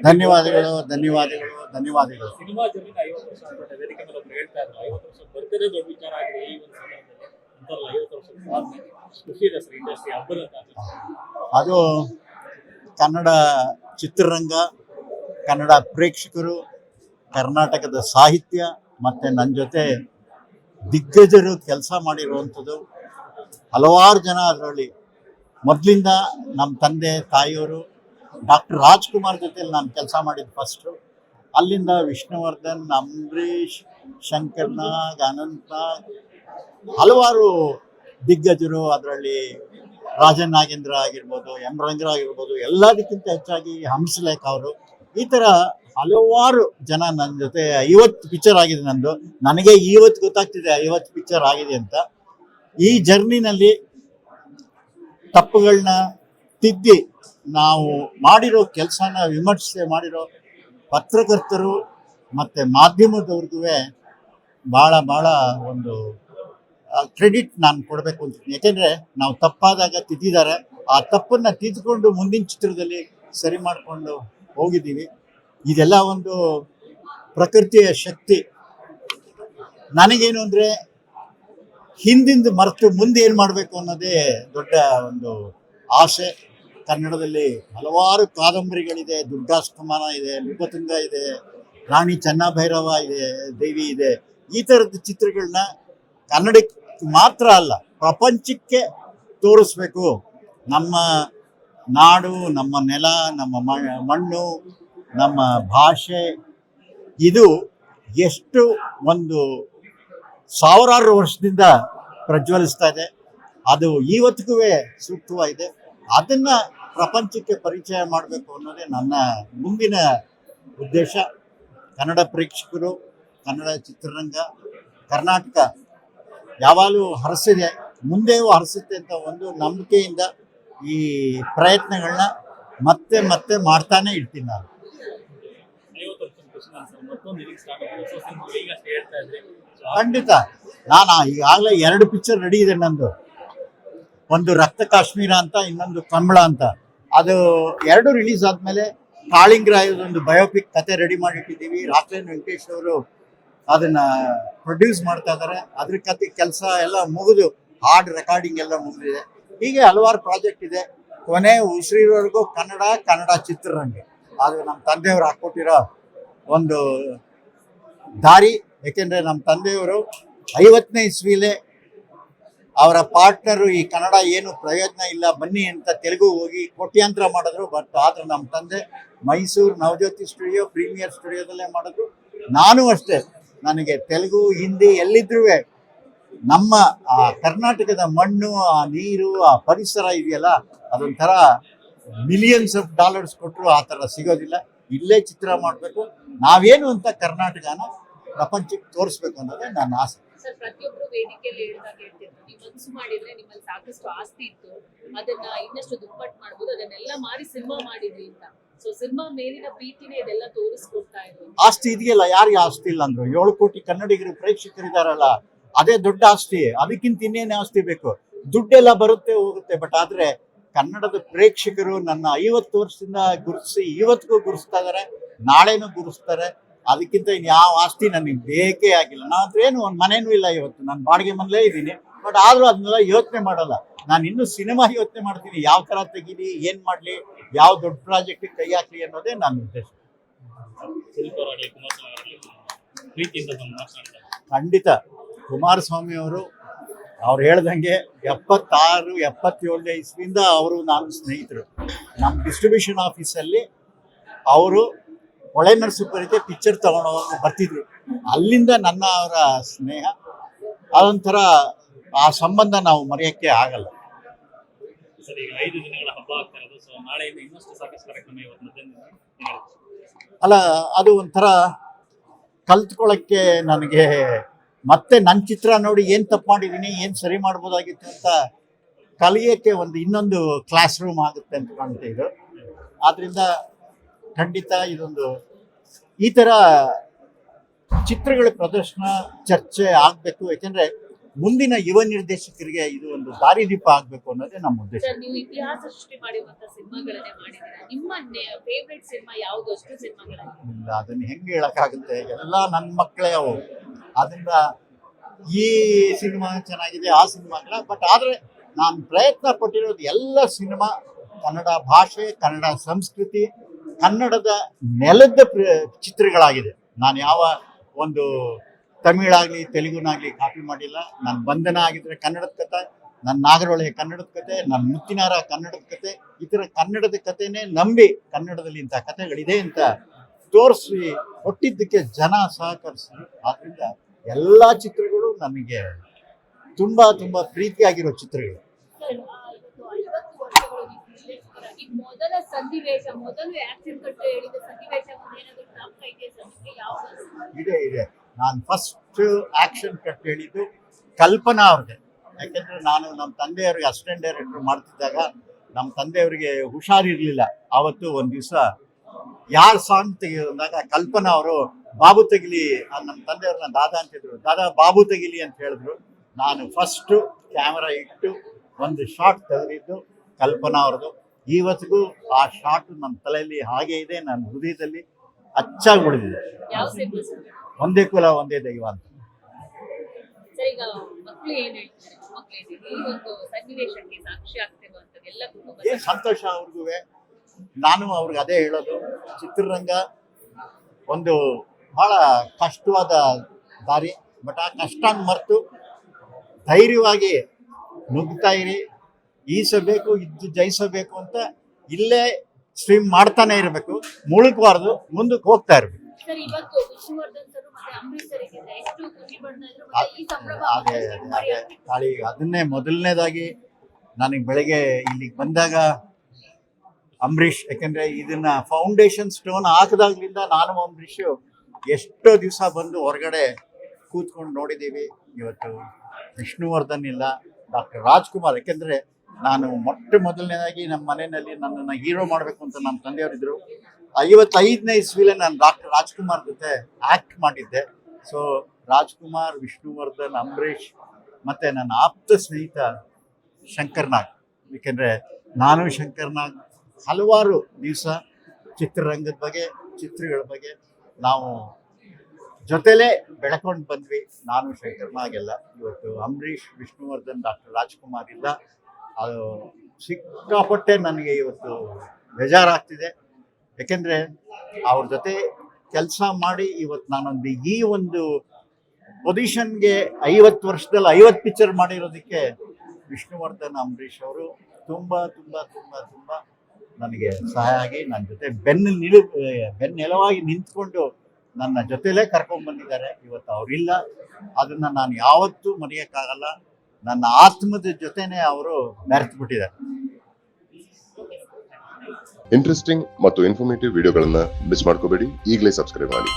ಧನ್ಯವಾದಗಳು ಧನ್ಯವಾದಗಳು ಧನ್ಯವಾದಗಳು. ಸಿನಿಮಾ ಜಮೀನು ಐವತ್ತು ವರ್ಷ ಆಗ್ಬಿಟ್ಟೆ ವೇದಿಕೆ ಮೇಲೆ ಒಬ್ರು ಹೇಳ್ತಾ ಇದ್ರು ಐವತ್ತು ವರ್ಷ ಬರ್ತಿರೋದೇ ದೊಡ್ಡ ವಿಚಾರ ಆಗಿದೆ ಈ ಒಂದು ಸಂದರ್ಭದಲ್ಲಿ ಅಂತಲ್ಲ ಐವತ್ತು ವರ್ಷ ಸಾಧನೆ ಖುಷಿ ಇದೆ ಸರ್ ಇಂಡಸ್ಟ್ರಿ ಹಬ್ಬದ ಅದು ಕನ್ನಡ ಚಿತ್ರರಂಗ ಕನ್ನಡ ಪ್ರೇಕ್ಷಕರು ಕರ್ನಾಟಕದ ಸಾಹಿತ್ಯ ಮತ್ತು ನನ್ನ ಜೊತೆ ದಿಗ್ಗಜರು ಕೆಲಸ ಮಾಡಿರುವಂಥದ್ದು. ಹಲವಾರು ಜನ ಅದರಲ್ಲಿ ಮೊದಲಿಂದ ನಮ್ಮ ತಂದೆ, ತಾಯಿಯವರು ಡಾಕ್ಟರ್ ರಾಜ್ಕುಮಾರ್ ಜೊತೆಲಿ ನಾನು ಕೆಲಸ ಮಾಡಿದ್ದು ಫಸ್ಟು ಅಲ್ಲಿಂದ ವಿಷ್ಣುವರ್ಧನ್, ಅಂಬರೀಷ್, ಶಂಕರ್ನಾಗ್, ಅನಂತ್ನಾಗ್ ಹಲವಾರು ದಿಗ್ಗಜರು ಅದರಲ್ಲಿ ರಾಜನ್ ನಾಗೇಂದ್ರ ಆಗಿರ್ಬೋದು, ಎಂ ರಂಗರ ಆಗಿರ್ಬೋದು, ಎಲ್ಲದಕ್ಕಿಂತ ಹೆಚ್ಚಾಗಿ ಹಂಸಲೇಖ ಅವರು. ಈ ಥರ ಹಲವಾರು ಜನ ನನ್ನ ಜೊತೆ ಐವತ್ತು ಪಿಕ್ಚರ್ ಆಗಿದೆ ನಂದು. ನನಗೆ ಇವತ್ತು ಗೊತ್ತಾಗ್ತಿದೆ ಐವತ್ತು ಪಿಕ್ಚರ್ ಆಗಿದೆ ಅಂತ. ಈ ಜರ್ನಿನಲ್ಲಿ ತಪ್ಪುಗಳನ್ನ ತಿದ್ದಿ ನಾವು ಮಾಡಿರೋ ಕೆಲಸನ ವಿಮರ್ಶೆ ಮಾಡಿರೋ ಪತ್ರಕರ್ತರು ಮತ್ತು ಮಾಧ್ಯಮದವ್ರಿಗೂ ಭಾಳ ಭಾಳ ಒಂದು ಕ್ರೆಡಿಟ್ ನಾನು ಕೊಡಬೇಕು ಅಂತ ಯಾಕೆಂದರೆ ನಾವು ತಪ್ಪಾದಾಗ ತಿದ್ದಿದ್ದಾರೆ. ಆ ತಪ್ಪನ್ನು ತಿದ್ದುಕೊಂಡು ಮುಂದಿನ ಚಿತ್ರದಲ್ಲಿ ಸರಿ ಮಾಡಿಕೊಂಡು ಹೋಗಿದ್ದೀವಿ. ಇದೆಲ್ಲ ಒಂದು ಪ್ರಕೃತಿಯ ಶಕ್ತಿ. ನನಗೇನು ಅಂದರೆ ಹಿಂದಿಂದ ಮರೆತು ಮುಂದೆ ಏನು ಮಾಡಬೇಕು ಅನ್ನೋದೇ ದೊಡ್ಡ ಒಂದು ಆಸೆ. ಕನ್ನಡದಲ್ಲಿ ಹಲವಾರು ಕಾದಂಬರಿಗಳಿದೆ. ದುರ್ಗಾಸ್ತಮಾನ ಇದೆ ನೃಪತುಂಗ ಇದೆ, ರಾಣಿ ಚೆನ್ನಭೈರವ ಇದೆ, ದೇವಿ ಇದೆ. ಈ ಥರದ ಚಿತ್ರಗಳನ್ನ ಕನ್ನಡಕ್ಕೆ ಮಾತ್ರ ಅಲ್ಲ, ಪ್ರಪಂಚಕ್ಕೆ ತೋರಿಸ್ಬೇಕು. ನಮ್ಮ ನಾಡು, ನಮ್ಮ ನೆಲ, ನಮ್ಮ ಮಣ್ಣು, ನಮ್ಮ ಭಾಷೆ. ಇದು ಎಷ್ಟು ಒಂದು ಸಾವಿರಾರು ವರ್ಷದಿಂದ ಪ್ರಜ್ವಲಿಸ್ತಾ ಇದೆ. ಅದು ಇವತ್ತಿಗೂ ಸೂಕ್ತವಾಗಿದೆ. ಅದನ್ನ ಪ್ರಪಂಚಕ್ಕೆ ಪರಿಚಯ ಮಾಡಬೇಕು ಅನ್ನೋದೇ ನನ್ನ ಮುಂದಿನ ಉದ್ದೇಶ. ಕನ್ನಡ ಪ್ರೇಕ್ಷಕರು, ಕನ್ನಡ ಚಿತ್ರರಂಗ, ಕರ್ನಾಟಕ ಯಾವಾಗಲೂ ಹರಸಿದೆ, ಮುಂದೆಯೂ ಹರಸುತ್ತೆ ಅಂತ ಒಂದು ನಂಬಿಕೆಯಿಂದ ಈ ಪ್ರಯತ್ನಗಳನ್ನ ಮತ್ತೆ ಮತ್ತೆ ಮಾಡ್ತಾನೆ ಇರ್ತೀನಿ ನಾನು. ಈಗ ಖಂಡಿತ. ನಾನು, ಈಗಾಗಲೇ ಎರಡು ಪಿಕ್ಚರ್ ರೆಡಿ ಇದೆ ನಂದು. ಒಂದು ರಕ್ತ ಕಾಶ್ಮೀರ ಅಂತ, ಇನ್ನೊಂದು ಕಂಬಳ ಅಂತ. ಅದು ಎರಡು ರಿಲೀಸ್ ಆದ್ಮೇಲೆ ಕಾಳಿಂಗರಾಯದೊಂದು ಬಯೋಪಿಕ್ ಕತೆ ರೆಡಿ ಮಾಡಿಟ್ಟಿದ್ದೀವಿ ರಾಜೇನ್ ವೆಂಕಟೇಶ್ ಅವರು ಅದನ್ನ ಪ್ರೊಡ್ಯೂಸ್ ಮಾಡ್ತಾ ಇದ್ದಾರೆ ಅದ್ರ ಕತೆ, ಕೆಲಸ ಎಲ್ಲ ಮುಗಿದು ಹಾಡ್ ರೆಕಾರ್ಡಿಂಗ್ ಎಲ್ಲ ಮುಗಿದಿದೆ. ಹೀಗೆ ಹಲವಾರು ಪ್ರಾಜೆಕ್ಟ್ ಇದೆ. ಕೊನೆ ಉಸಿರಿರೋವರೆಗೂ ಕನ್ನಡ ಕನ್ನಡ ಚಿತ್ರರಂಗ. ಅದು ನಮ್ಮ ತಂದೆಯವರು ಹಾಕ್ಕೊಟ್ಟಿರೋ ಒಂದು ದಾರಿ, ಏಕೆಂದರೆ ನಮ್ಮ ತಂದೆಯವರು ಐವತ್ತನೇ ಇಸ್ವಿಲೇ ಅವರ ಪಾರ್ಟ್ನರು ಈ ಕನ್ನಡ ಏನು ಪ್ರಯೋಜನ ಇಲ್ಲ, ಬನ್ನಿ ಅಂತ ತೆಲುಗು ಹೋಗಿ ಕೋಟ್ಯಾಂತರ ಮಾಡಿದ್ರು. ಬಟ್ ಆದರೆ ನಮ್ಮ ತಂದೆ ಮೈಸೂರು ನವಜ್ಯೋತಿ ಸ್ಟುಡಿಯೋ, ಪ್ರೀಮಿಯರ್ ಸ್ಟುಡಿಯೋದಲ್ಲೇ ಮಾಡಿದ್ರು. ನಾನು ಅಷ್ಟೇ, ನನಗೆ ತೆಲುಗು, ಹಿಂದಿ ಎಲ್ಲಿದ್ರೂ ನಮ್ಮ ಆ ಕರ್ನಾಟಕದ ಮಣ್ಣು, ಆ ನೀರು, ಆ ಪರಿಸರ ಇದೆಯಲ್ಲ, ಅದೊಂಥರ ಮಿಲಿಯನ್ಸ್ ಆಫ್ ಡಾಲರ್ಸ್ ಕೊಟ್ಟರು ಆ ಥರ ಸಿಗೋದಿಲ್ಲ. ಇಲ್ಲೇ ಚಿತ್ರ ಮಾಡಬೇಕು. ನಾವೇನು ಅಂತ ಕರ್ನಾಟಕನ ಪ್ರಪಂಚಕ್ಕೆ ತೋರಿಸ್ಬೇಕು ಅನ್ನೋದೇ ನನ್ನ ಆಸೆ. ಸರ್ ಪ್ರತಿಯೊಬ್ರು ವೇದಿಕೆಯಲ್ಲಿ ಹೇಳಿದಾಗ ಹೇಳ್ತಿದ್ರು. ನೀವು ಮನಸ್ಸು ಮಾಡಿದ್ರೆ ನಿಮ್ಮಲ್ಲಿ ಸಾಕಷ್ಟು ಆಸ್ತಿ ಇತ್ತು. ಅದನ್ನ ಇನ್ನಷ್ಟು ದುಪ್ಪಟ್ಟು ಮಾಡ್ಬೋದು. ಅದನ್ನೆಲ್ಲ ಮಾರಿ ಸಿನಿಮಾ ಮಾಡಿದ್ರಿ ಅಂತ. ಸೊ ಸಿನಿಮಾ ಮೇಲಿನ ಪ್ರೀತಿನೇ ಇದೆಲ್ಲ ತೋರಿಸ್ಕೊಡ್ತಾ ಇರೋದು ಆಸ್ತಿ ಇದೆಯಲ್ಲ ಯಾರಿಗೆ ಆಸ್ತಿ ಇಲ್ಲ ಅಂದ್ರು? ಏಳು ಕೋಟಿ ಕನ್ನಡಿಗರು ಪ್ರೇಕ್ಷಕರಿದಾರಲ್ಲ ಅದೇ ದೊಡ್ಡ ಆಸ್ತಿ. ಅದಕ್ಕಿಂತ ಇನ್ನೇನು ಆಸ್ತಿ ಬೇಕು? ದುಡ್ಡೆಲ್ಲ ಬರುತ್ತೆ ಹೋಗುತ್ತೆ ಬಟ್ ಆದ್ರೆ ಕನ್ನಡದ ಪ್ರೇಕ್ಷಕರು ನನ್ನ ಐವತ್ತು ವರ್ಷದಿಂದ ಗುರುತಿಸಿ ಇವತ್ತಿಗೂ ಗುರುಸ್ತಾ ಇದಾರೆ ನಾಳೆನೂ ಗುರುಸ್ತಾರೆ ಅದಕ್ಕಿಂತ ಇನ್ಯಾವ ಆಸ್ತಿ ನನಗೆ ಬೇಕೇ ಆಗಿಲ್ಲ. ನಾನು ಹತ್ರ ಏನು ಒಂದು ಮನೇನೂ ಇಲ್ಲ ಇವತ್ತು. ನಾನು ಬಾಡಿಗೆ ಮನೇಲೇ ಇದ್ದೀನಿ. ಬಟ್ ಆದರೂ ಅದನ್ನೆಲ್ಲ ಯೋಚನೆ ಮಾಡಲ್ಲ. ನಾನು ಇನ್ನೂ ಸಿನಿಮಾ ಯೋಚನೆ ಮಾಡ್ತೀನಿ. ಯಾವ ಥರ ತೆಗೀಲಿ ಏನು ಮಾಡ್ಲಿ ಯಾವ ದೊಡ್ಡ ಪ್ರಾಜೆಕ್ಟ್ ಕೈ ಹಾಕಲಿ ಅನ್ನೋದೇ ನನ್ನ ಉದ್ದೇಶ. ಖಂಡಿತ. ಕುಮಾರಸ್ವಾಮಿ ಅವರು ಅವ್ರು ಹೇಳ್ದಂಗೆ ಎಪ್ಪತ್ತಾರು ಎಪ್ಪತ್ತೇಳನೇ ಇಸ್ವಿಯಿಂದ ಅವರು ನಾನು ಸ್ನೇಹಿತರು. ನಮ್ಮ ಡಿಸ್ಟ್ರಿಬ್ಯೂಷನ್ ಆಫೀಸಲ್ಲಿ ಅವರು ಹೊಳೆ ನರಸೀಪುರಕ್ಕೆ ಪಿಕ್ಚರ್ ತಗೊಂಡು ಬರ್ತಿದ್ರು. ಅಲ್ಲಿಂದ ನನ್ನ ಅವರ ಸ್ನೇಹ ಅದೊಂಥರ ಆ ಸಂಬಂಧ ನಾವು ಮರೆಯೋಕ್ಕೆ ಆಗಲ್ಲ. ಅಲ್ಲ ಅದು ಒಂಥರ ಕಲ್ತ್ಕೊಳ್ಳೋಕ್ಕೆ ನನಗೆ ಮತ್ತೆ ನನ್ನ ಚಿತ್ರ ನೋಡಿ ಏನು ತಪ್ಪು ಮಾಡಿದ್ದೀನಿ ಏನು ಸರಿ ಮಾಡ್ಬೋದಾಗಿತ್ತು ಅಂತ ಕಲಿಯೋಕ್ಕೆ ಒಂದು ಇನ್ನೊಂದು ಕ್ಲಾಸ್ ರೂಮ್ ಆಗುತ್ತೆ ಅಂತ ಕಾಣುತ್ತೆ ಇದು. ಆದ್ರಿಂದ ಖಂಡಿತ ಇದೊಂದು ಈ ಥರ ಚಿತ್ರಗಳ ಪ್ರದರ್ಶನ ಚರ್ಚೆ ಆಗಬೇಕು. ಯಾಕೆಂದ್ರೆ ಮುಂದಿನ ಯುವ ನಿರ್ದೇಶಕರಿಗೆ ಇದು ಒಂದು ದಾರಿದೀಪ ಆಗ್ಬೇಕು ಅನ್ನೋದೇ ನಮ್ಮ ಉದ್ದೇಶ. ನೀವು ಇತಿಹಾಸ ಸೃಷ್ಟಿ ಮಾಡಿರುವಂತ ಸಿನಿಮಾಗಳನ್ನೇ ಮಾಡಿದ್ದೀರಾ? ನಿಮ್ಮ ಫೇವ್ರೆಟ್ ಸಿನಿಮಾ ಯಾವ್ದು? ಅಷ್ಟು ಅದನ್ನ ಹೆಂಗೆ ಹೇಳಕ್ಕಾಗುತ್ತೆ? ಎಲ್ಲ ನನ್ನ ಮಕ್ಕಳೇ ಅವು. ಅದರಿಂದ ಈ ಸಿನಿಮಾ ಚೆನ್ನಾಗಿದೆ, ಆ ಸಿನಿಮಾಗಳ ಬಟ್ ಆದರೆ ನಾನು ಪ್ರಯತ್ನ ಪಟ್ಟಿರೋದು ಎಲ್ಲ ಸಿನಿಮಾ ಕನ್ನಡ ಭಾಷೆ, ಕನ್ನಡ ಸಂಸ್ಕೃತಿ, ಕನ್ನಡದ ನೆಲದ ಚಿತ್ರಗಳಾಗಿದೆ. ನಾನು ಯಾವ ಒಂದು ತಮಿಳಾಗಲಿ, ತೆಲುಗುನಾಗಲಿ ಕಾಪಿ ಮಾಡಿಲ್ಲ. ನನ್ನ ಬಂಧನ ಆಗಿದ್ರೆ ಕನ್ನಡದ ಕಥೆ ನನ್ನ ನಾಗರೊಳೆ ಕನ್ನಡದ ಕತೆ ನನ್ನ ಮುತ್ತಿನಾರ ಕನ್ನಡದ ಕತೆ ಥರ ಕನ್ನಡದ ಕತೆನೇ ನಂಬಿ ಕನ್ನಡದಲ್ಲಿ ಇಂಥ ಕಥೆಗಳಿದೆ ಅಂತ ತೋರಿಸಿ ಕೊಟ್ಟಿದ್ದಕ್ಕೆ ಜನ ಸಹಕರಿಸಿ. ಆದ್ದರಿಂದ ಎಲ್ಲ ಚಿತ್ರಗಳು ನಮಗೆ ತುಂಬ ತುಂಬ ಪ್ರೀತಿಯಾಗಿರೋ ಚಿತ್ರಗಳು. ಮೊದಲ ಸನ್ನಿವೇಶ ಮೊದಲು ಆಕ್ಷನ್ ಕಟ್ಟು ಹೇಳಿದ ಸನ್ನಿವೇಶ ಇದೆ ಇದೆ. ನಾನು ಫಸ್ಟ್ ಆಕ್ಷನ್ ಕಟ್ ಹೇಳಿದ್ದು ಕಲ್ಪನಾ ಅವ್ರಿಗೆ. ಯಾಕೆಂದ್ರೆ ನಾನು ನಮ್ಮ ತಂದೆಯವ್ರಿಗೆ ಅಸಿಸ್ಟೆಂಟ್ ಡೈರೆಕ್ಟರ್ ಮಾಡ್ತಿದ್ದಾಗ ನಮ್ಮ ತಂದೆಯವರಿಗೆ ಹುಷಾರಿರ್ಲಿಲ್ಲ. ಆವತ್ತು ಒಂದು ದಿವಸ ಯಾರ್ ಸಾಂಗ್ ತೆಗೆದಾಗ ಕಲ್ಪನಾ ಅವರು ಬಾಬು ತೆಗಿಲಿ ನಮ್ಮ ತಂದೆಯವ್ರನ್ನ ದಾದಾ ಅಂತಿದ್ರು ದಾದಾ ಬಾಬು ತೆಗಿಲಿ ಅಂತ ಹೇಳಿದ್ರು. ನಾನು ಫಸ್ಟು ಕ್ಯಾಮರಾ ಇಟ್ಟು ಒಂದು ಶಾಟ್ ತೆಗೆದಿದ್ದು ಕಲ್ಪನಾ ಅವ್ರದ್ದು. ಇವತ್ತಿಗೂ ಆ ಶಾಟ್ ನನ್ನ ತಲೆಯಲ್ಲಿ ಹಾಗೆ ಇದೆ ನನ್ನ ಹೃದಯದಲ್ಲಿ ಅಚ್ಚಾಗಿ ಉಳಿದಿದೆ ಒಂದೇ ಕುಲ ಒಂದೇ ದೈವ ಅಂತ. ಸಂತೋಷ ಅವ್ರಿಗೂ ನಾನು ಅವ್ರಿಗೆ ಅದೇ ಹೇಳೋದು. ಚಿತ್ರರಂಗ ಒಂದು ಬಹಳ ಕಷ್ಟವಾದ ದಾರಿ ಬಟ್ ಆ ಕಷ್ಟ ಮರೆತು ಧೈರ್ಯವಾಗಿ ನುಗ್ತಾ ಇರಿ. ಈಸಬೇಕು ಇದ್ದು ಜಯಿಸಬೇಕು ಅಂತ ಇಲ್ಲೇ ಸ್ವಿಮ್ ಮಾಡ್ತಾನೆ ಇರಬೇಕು. ಮುಳುಗಬಾರ್ದು ಮುಂದಕ್ಕೆ ಹೋಗ್ತಾ ಇರಬೇಕು. ಅದೇ ಅದೇ ಅದೇ ಅದನ್ನೇ ಮೊದಲನೇದಾಗಿ ನನಗೆ ಬೆಳಗ್ಗೆ ಇಲ್ಲಿಗೆ ಬಂದಾಗ ಅಂಬರೀಷ್, ಯಾಕೆಂದ್ರೆ ಇದನ್ನ ಫೌಂಡೇಶನ್ ಸ್ಟೋನ್ ಹಾಕದಾಗ್ಲಿಂದ ನಾನು ಅಂಬರೀಷ್ ಎಷ್ಟೋ ದಿವಸ ಬಂದು ಹೊರಗಡೆ ಕೂತ್ಕೊಂಡು ನೋಡಿದ್ದೀವಿ. ಇವತ್ತು ವಿಷ್ಣುವರ್ಧನ್ ಇಲ್ಲ, ಡಾಕ್ಟರ್ ರಾಜ್ಕುಮಾರ್, ಯಾಕೆಂದ್ರೆ ನಾನು ಮೊಟ್ಟ ಮೊದಲನೇದಾಗಿ ನಮ್ಮ ಮನೆಯಲ್ಲಿ ನನ್ನನ್ನು ಹೀರೋ ಮಾಡಬೇಕು ಅಂತ ನಮ್ಮ ತಂದೆಯವರಿದ್ದರು ಐವತ್ತೈದನೇ ಇಸ್ವಿಲೆ ನಾನು ಡಾಕ್ಟರ್ ರಾಜ್ಕುಮಾರ್ ಜೊತೆ ಆ್ಯಕ್ಟ್ ಮಾಡಿದ್ದೆ. ಸೊ ರಾಜ್ಕುಮಾರ್, ವಿಷ್ಣುವರ್ಧನ್, ಅಂಬರೀಷ್ ಮತ್ತು ನನ್ನ ಆಪ್ತ ಸ್ನೇಹಿತ ಶಂಕರ್ನಾಗ್. ಏಕೆಂದರೆ ನಾನು ಶಂಕರ್ನಾಗ್ ಹಲವಾರು ದಿವಸ ಚಿತ್ರರಂಗದ ಬಗ್ಗೆ, ಚಿತ್ರಗಳ ಬಗ್ಗೆ ನಾವು ಜೊತೆಲೇ ಬೆಳಕೊಂಡು ಬಂದ್ವಿ. ನಾನು ಶೇಖರ್ ಮಾಗೆಲ್ಲ ಇವತ್ತು ಅಂಬರೀಷ್, ವಿಷ್ಣುವರ್ಧನ್, ಡಾಕ್ಟರ್ ರಾಜ್ಕುಮಾರ್ ಇಲ್ಲ. ಅದು ಸಿಕ್ಕಾಪಟ್ಟೆ ನನಗೆ ಇವತ್ತು ಬೇಜಾರಾಗ್ತಿದೆ. ಯಾಕೆಂದ್ರೆ ಅವ್ರ ಜೊತೆ ಕೆಲಸ ಮಾಡಿ ಇವತ್ತು ನಾನೊಂದು ಈ ಒಂದು ಪೊಸಿಷನ್ಗೆ ಐವತ್ತು ವರ್ಷದಲ್ಲಿ ಐವತ್ತು ಪಿಕ್ಚರ್ ಮಾಡಿರೋದಕ್ಕೆ ವಿಷ್ಣುವರ್ಧನ್, ಅಂಬರೀಷ್ ಅವರು ತುಂಬ ತುಂಬ ತುಂಬ ತುಂಬ ನನಗೆ ಸಹಾಯ ಆಗಿ ನನ್ನ ಜೊತೆ ಬೆನ್ನು ನಿಲು ಬೆನ್ನೆಲವಾಗಿ ನಿಂತ್ಕೊಂಡು ನನ್ನ ಜೊತೆಲೇ ಕರ್ಕೊಂಡ್ ಬಂದಿದ್ದಾರೆ. ಇವತ್ತು ಅವರಿಲ್ಲ. ಅದನ್ನ ನಾನು ಯಾವತ್ತೂ ಮರೆಯೋಕ್ಕಾಗಲ್ಲ. ನನ್ನ ಆತ್ಮದ ಜೊತೆನೆ ಅವರು ಮೆರೆತು ಬಿಟ್ಟಿದ್ದಾರೆ. ಇಂಟ್ರೆಸ್ಟಿಂಗ್ ಮತ್ತು ಇನ್ಫಾರ್ಮೇಟಿವ್ ವಿಡಿಯೋಗಳನ್ನು ಮಿಸ್ ಮಾಡ್ಕೋಬೇಡಿ. ಈಗಲೇ ಸಬ್ಸ್ಕ್ರೈಬ್ ಮಾಡಿ.